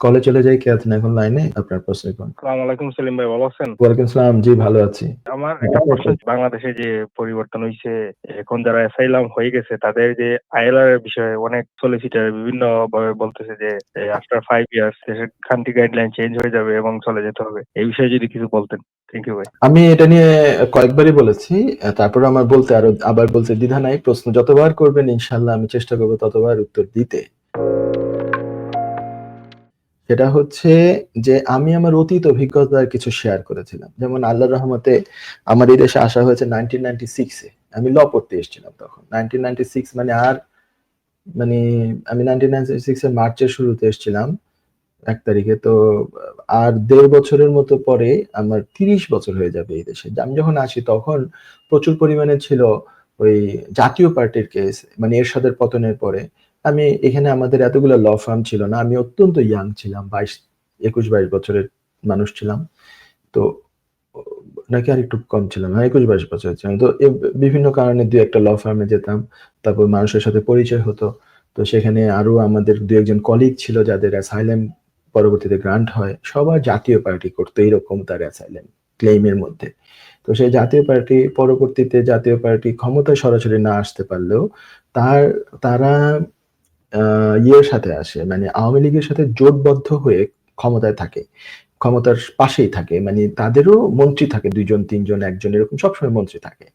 কলে চলে যাই কে আছেন এখন লাইনে আপনার প্রশ্ন কোন? আসসালামু আলাইকুম সেলিম ভাই ভালো আছেন? ওয়ালাইকুম সালাম জি ভালো আছি। আমার একটা প্রশ্ন বাংলাদেশে যে পরিবর্তন হয়েছে এখন যারা অ্যাসাইলাম হয়ে গেছে তাদের যে আইএলআর এর বিষয়ে অনেক সলিসিটার বিভিন্ন ভাবে বলতেছে যে after five years country guideline change হয়ে যাবে এবং চলে যেতে হবে। এই বিষয়ে যদি কিছু বলতেন। থ্যাংক ইউ ভাই। আমি এটা নিয়ে কয়েকবারই বলেছি তারপর আমার বলতে আরও আবার বলতে দ্বিধা নাই। প্রশ্ন যতবার করবেন ইনশাল্লাহ আমি চেষ্টা করব ততবার উত্তর দিতে। সেটা হচ্ছে যে আমি আমার অতীত অভিজ্ঞতার কিছু শেয়ার করেছিলাম। যেমন আল্লাহর রহমতে আমার এই দেশে আসা হয়েছে নাইনটিন নাইনটি সিক্সে আমি ল পড়তে এসেছিলাম তখন। নাইনটিন নাইনটি সিক্স মানে আর মানে আমি নাইনটিন নাইনটি সিক্স এর মার্চের শুরুতে এসেছিলাম এক তারিখে। তো আর দেড় বছরের মতো পরে আমার তিরিশ বছর হয়ে যাবে এই দেশে। আমি যখন আসি তখন প্রচুর পরিমাণে ছিল ওই জাতীয় পার্টির কেস মানে এরশাদের পতনের পরে। আমি এখানে আমাদের এতগুলো ল ফার্ম ছিল না, আমি অত্যন্ত ইয়াং ছিলাম, বাইশ, একুশ, বাইশ বছরের মানুষ ছিলাম। তো, নাকি আর একটু কম ছিলাম হ্যাঁ একুশ, বাইশ বছর ছিলাম। তো বিভিন্ন কারণে দু একটা ল ফার্মে যেতাম, তারপর মানুষের সাথে পরিচয় হতো। তো সেখানে আরও আমাদের দু একজন কলিগ ছিল যাদের অ্যাসাইলেম পরবর্তীতে গ্রান্ট হয়। সবার জাতীয় পার্টি করতো, এইরকম তার অ্যাসাইলেম ক্লেইমের মধ্যে। তো সেই জাতীয় পার্টি পরবর্তীতে জাতীয় পার্টি ক্ষমতায় সরাসরি না আসতে পারলেও তার, তারা ইয়ের সাথে আসে মানে আওয়ামী লীগের সাথে জোটবদ্ধ হয়ে ক্ষমতায় থাকে, ক্ষমতার পাশেই থাকে মানে তাদেরও মন্ত্রী থাকে, দুইজন, তিনজন, একজন, এরকম সবসময় মন্ত্রী থাকে।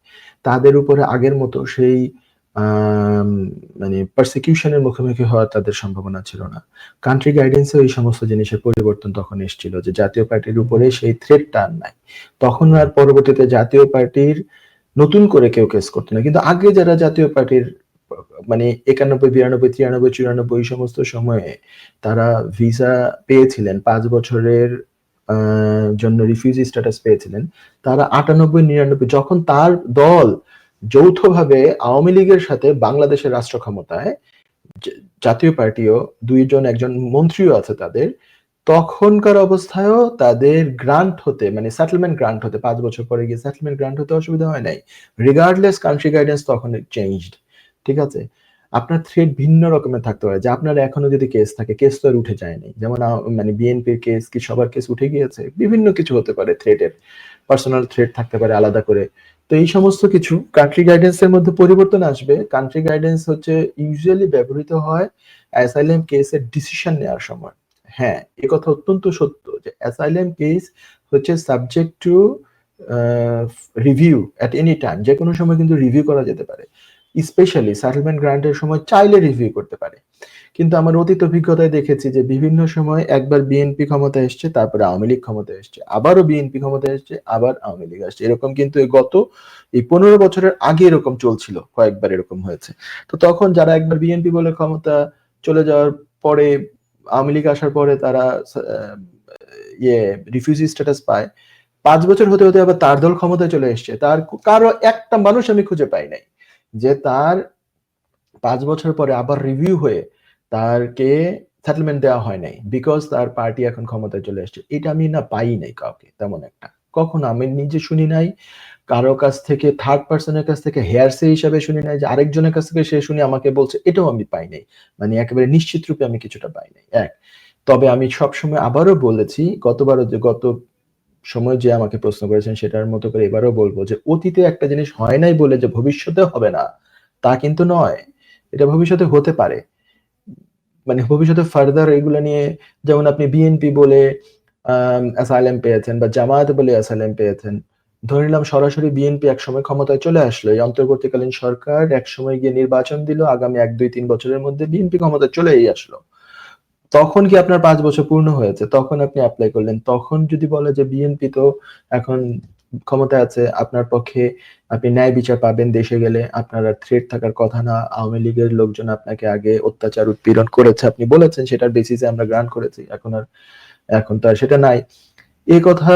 তাদের উপরে আগের মতো সেই মানে পারসিকিউশনের মুখোমুখি হওয়ার তাদের সম্ভাবনা ছিল না। কান্ট্রি গাইডেন্সে ওই সমস্ত জিনিসের পরিবর্তন তখন এসেছিল, যে জাতীয় পার্টির উপরে সেই থ্রেডটা আর নাই। তখন আর পরবর্তীতে জাতীয় পার্টির নতুন করে কেউ কেস করতো না। কিন্তু আগে যারা জাতীয় পার্টির মানে একানব্বই, বিরানব্বই, তিরানব্বই, চুরানব্বই সমস্ত সময়ে তারা ভিসা পেয়েছিলেন। পাঁচ বছরের জন্য রিফিউজি স্ট্যাটাস পেয়েছিলেন। তারা আটানব্বই, নিরানব্বই যখন তার দল যৌথভাবে আওয়ামী লীগের সাথে বাংলাদেশের রাষ্ট্র ক্ষমতায় জাতীয় পার্টিও দুইজন, একজন মন্ত্রীও আছে তাদের, তখনকার অবস্থায়ও তাদের গ্রান্ট হতে মানে সেটেলমেন্ট গ্রান্ট হতে, পাঁচ বছর পরে গিয়ে সেটেলমেন্ট গ্রান্ট হতে অসুবিধা হয় নাই। রিগার্ডলেস কান্ট্রি গাইডেন্স তখন চেঞ্জড ঠিক আছে? আপনার থ্রেড ভিন্ন রকমের থাকতে পারে। যে আপনার এখনও যদি কেস থাকে কেস তো আর উঠে যায়নি। যেমন মানে বিএনপির কেস কি সবার কেস উঠে গিয়েছে? বিভিন্ন কিছু হতে পারে থ্রেডের পার্সোনাল থ্রেড থাকতে পারে আলাদা করে। তো এই সমস্ত কিছু কান্ট্রি গাইডেন্স এর মধ্যে পরিবর্তন আসবে। কান্ট্রি গাইডেন্স হচ্ছে ইউজুয়ালি ব্যবহৃত হয় অ্যাসাইলেম কেসের ডিসিশন নেওয়ার সময়। হ্যাঁ এ কথা অত্যন্ত সত্য যে অ্যাসাইলেম কেস হচ্ছে subject to review at any time যে কোনো সময় কিন্তু রিভিউ করা যেতে পারে। স্পেশালি সেটেলমেন্ট গ্রান্টের সময় চাইলে রিভিউ করতে পারে। কিন্তু আমার অতীত অভিজ্ঞতায় দেখেছি যে বিভিন্ন সময় একবার বিএনপি ক্ষমতা এসছে, তারপরে আওয়ামী লীগ ক্ষমতা এসছে, আবারও বিএনপি ক্ষমতা এসছে, আবার আওয়ামী লীগ আসছে। এরকম কিন্তু এই গত এই পনেরো বছরের আগে এরকম চলছিল, কয়েকবার এরকম হয়েছে। তো তখন যারা একবার বিএনপি বলে ক্ষমতা চলে যাওয়ার পরে, আওয়ামী লীগ আসার পরে তারা ইয়ে রিফিউজি স্ট্যাটাস পায়। পাঁচ বছর হতে হতে আবার তার দল ক্ষমতায় চলে এসছে। তার কারও একটা মানুষ আমি খুঁজে পাই নাই। যে তার পাঁচ বছর পরে আবার রিভিউ হয়ে তারকে সেটেলমেন্ট দেওয়া হয় নাই বিকজ তার পার্টি এখন ক্ষমতায় চলে এসছে। এটা আমি না পাই নাই কাউকে, তেমন একটা। কখনো আমি নিজে শুনি নাই, কারও কাছ থেকে থার্ড পার্সনের কাছ থেকে হেয়ার সে হিসাবে শুনি নাই, যে আরেকজনের কাছ থেকে সে শুনে আমাকে বলছে, এটাও আমি পাই নাই। মানে একেবারে নিশ্চিত রূপে আমি কিছুটা পাই নাই। এক, তবে আমি সবসময় আবারও বলেছি, গতবারও যে গত সময় যে আমাকে প্রশ্ন করেছেন সেটার মতো করে এবারও বলব যে অতীতে একটা জিনিস হয় নাই বলে যে ভবিষ্যতে হবে না, তা কিন্তু নয়। এটা ভবিষ্যতে হতে পারে। মানে ভবিষ্যতে ফার্দার এগুলো নিয়ে যেমন আপনি বিএনপি বলে অ্যাসাইলেম পেয়েছেন বা জামায়াত বলে অ্যাসাইলেম পেয়েছেন, ধরে নিলাম সরাসরি বিএনপি একসময় ক্ষমতায় চলে আসলো, এই অন্তর্বর্তীকালীন সরকার একসময় গিয়ে নির্বাচন দিল, আগামী এক, দুই, তিন বছরের মধ্যে বিএনপি ক্ষমতায় চলেই আসলো। তখন কি আপনার পাঁচ বছর পূর্ণ হয়েছে? তখন আপনি অ্যাপ্লাই করলেন। তখন যদি বলে যে বিএনপি তো এখন ক্ষমতায় আছে, আপনার পক্ষে আপনি ন্যায় বিচার পাবেন দেশে গেলে। আপনার আর থ্রেট থাকার কথা না। আওয়ামী লীগের লোকজন আপনাকে আগে অত্যাচার, উৎপীড়ন করেছে। আপনি বলেছেন সেটার বেসিসে আমরা গ্রান্ট করেছি। এখন আর, এখন তো আর সেটা নাই। এই কথা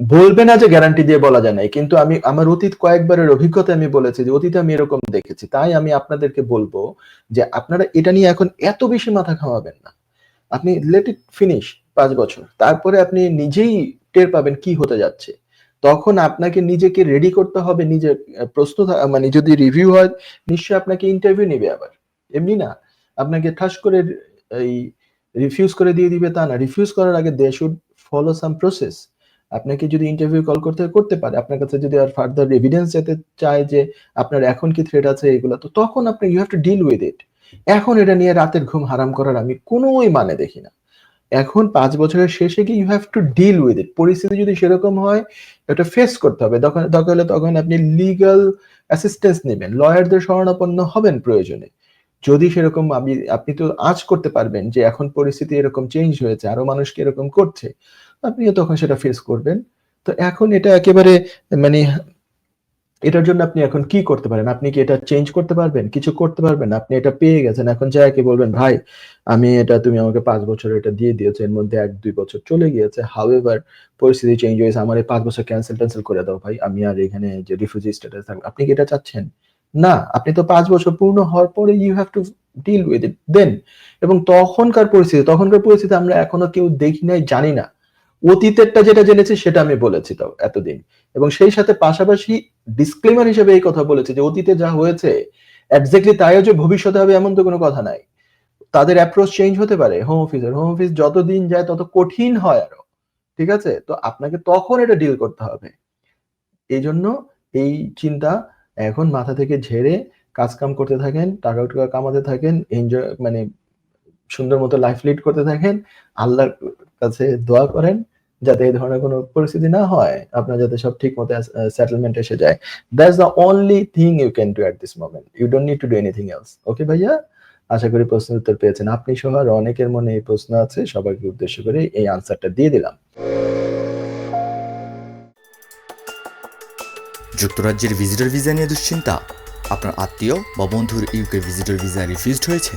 বলবে না যে গ্যারান্টি দিয়ে বলা যায় নাই। কিন্তু আমি, আমার অতীত কয়েকবারের অভিজ্ঞতা আমি বলেছি যে অতীতে আমি এরকম দেখেছি। তাই আমি আপনাদেরকে বলব যে আপনারা এটা নিয়ে এখন এত বেশি মাথা খাওয়াবেন না। আপনি লেট ইট ফিনিশ পাঁচ বছর। তারপরে আপনি নিজেই টের পাবেন কি হতে যাচ্ছে। তখন আপনাকে নিজেকে রেডি করতে হবে নিজে প্রস্তুত মানে যদি রিভিউ হয়, নিশ্চয়ই আপনাকে ইন্টারভিউ নেবে আবার। এমনি না, আপনাকে ঠাস করে, এই রিফিউজ করে দিয়ে দিবে তা না। রিফিউজ করার আগে they should follow some process আপনাকে যদি ইন্টারভিউ কল করতে করতে পারে, আপনার কাছে যদি আর ফার্দার এভিডেন্স যেতে চায় যে আপনার এখন কি থ্রেট আছে এগুলো, তো তখন আপনি you have to deal with it এখন এটা নিয়ে রাতের ঘুম হারাম করার আমি কোনোই মানে দেখি না। এখন পাঁচ বছরের শেষে গিয়ে you have to deal with it পরিস্থিতি যদি সেরকম হয়, এটা ফেস করতে হবে। তখন তখন আপনি লিগ্যাল অ্যাসিস্ট্যান্স নেবেন। লয়ারদের শরণাপন্ন হবেন প্রয়োজনে। যদি সেরকম আপনি আপনি তো আজ করতে পারবেন যে এখন পরিস্থিতি এরকম চেঞ্জ হয়েছে, আরও মানুষকে এরকম করছে, আপনিও তখন সেটা ফেস করবেন। তো এখন এটা একেবারে মানে এটার জন্য আপনি এখন কি করতে পারেন? আপনি কি এটা চেঞ্জ করতে পারবেন? কিছু করতে পারবেন? আপনি এটা পেয়ে গেছেন। এখন যাই কি বলবেন, ভাই, আমি এটা, তুমি আমাকে পাঁচ বছর এটা দিয়ে দিয়েছ, এর মধ্যে এক, দুই বছর চলে গিয়েছে। হাউ এভার পরিস্থিতি চেঞ্জ হয়েছে, আমার এই পাঁচ বছর ক্যান্সেল ট্যান্সেল করে দাও ভাই। আমি আর এখানে যে রিফিউজি স্ট্যাটাস থাকব আপনি কি এটা চাচ্ছেন? না, আপনি তো পাঁচ বছর পূর্ণ হওয়ার পরে you have to deal with it then এবং তখনকার পরিস্থিতি তখনকার পরিস্থিতি আমরা এখনও কেউ দেখি নাই, জানি না। অতীতেরটা যেটা জেনেছি সেটা আমি বলেছি তাও এতদিন। এবং সেই সাথে পাশাপাশি ডিসক্লেমার হিসেবে এই কথা বলেছে যে অতীতে যা হয়েছে একজাক্টলি তাইও যে ভবিষ্যতে হবে এমন তো কোনো কথা নাই। তাদের অ্যাপ্রোচ চেঞ্জ হতে পারে হোম অফিসের হোম অফিস যত দিন যায় তত কঠিন হয় আরও, ঠিক আছে? তো আপনাকে তখন এটা ডিল করতে হবে। এই জন্য এই চিন্তা এখন মাথা থেকে ঝেড়ে কাজ কাম করতে থাকেন টাকা টাকা কামাতে থাকেন এনজয় মানে সুন্দর মতো লাইফ লিড করতে থাকেন, আল্লাহর কাছে দোয়া করেন যাতে এই ধরনের কোনো পরিস্থিতি না হয়, আপনার যাতে সব ঠিক মতো সেটেলমেন্ট এসে যায়। That's the only thing you can do at this moment you don't need to do anything else okay ভাইয়া? আশা করি প্রশ্ন উত্তর পেয়েছেন আপনি সহ আরও অনেকের মনে এই প্রশ্ন আছে, সবাইকে উদ্দেশ্য করে এই আনসারটা দিয়ে দিলাম। যুক্তরাজ্যের ভিজিটর ভিসা নিয়ে দুশ্চিন্তা। আপনার আত্মীয় বা বন্ধুর ইউকে ভিজিটর ভিসা রিফিউজড হয়েছে।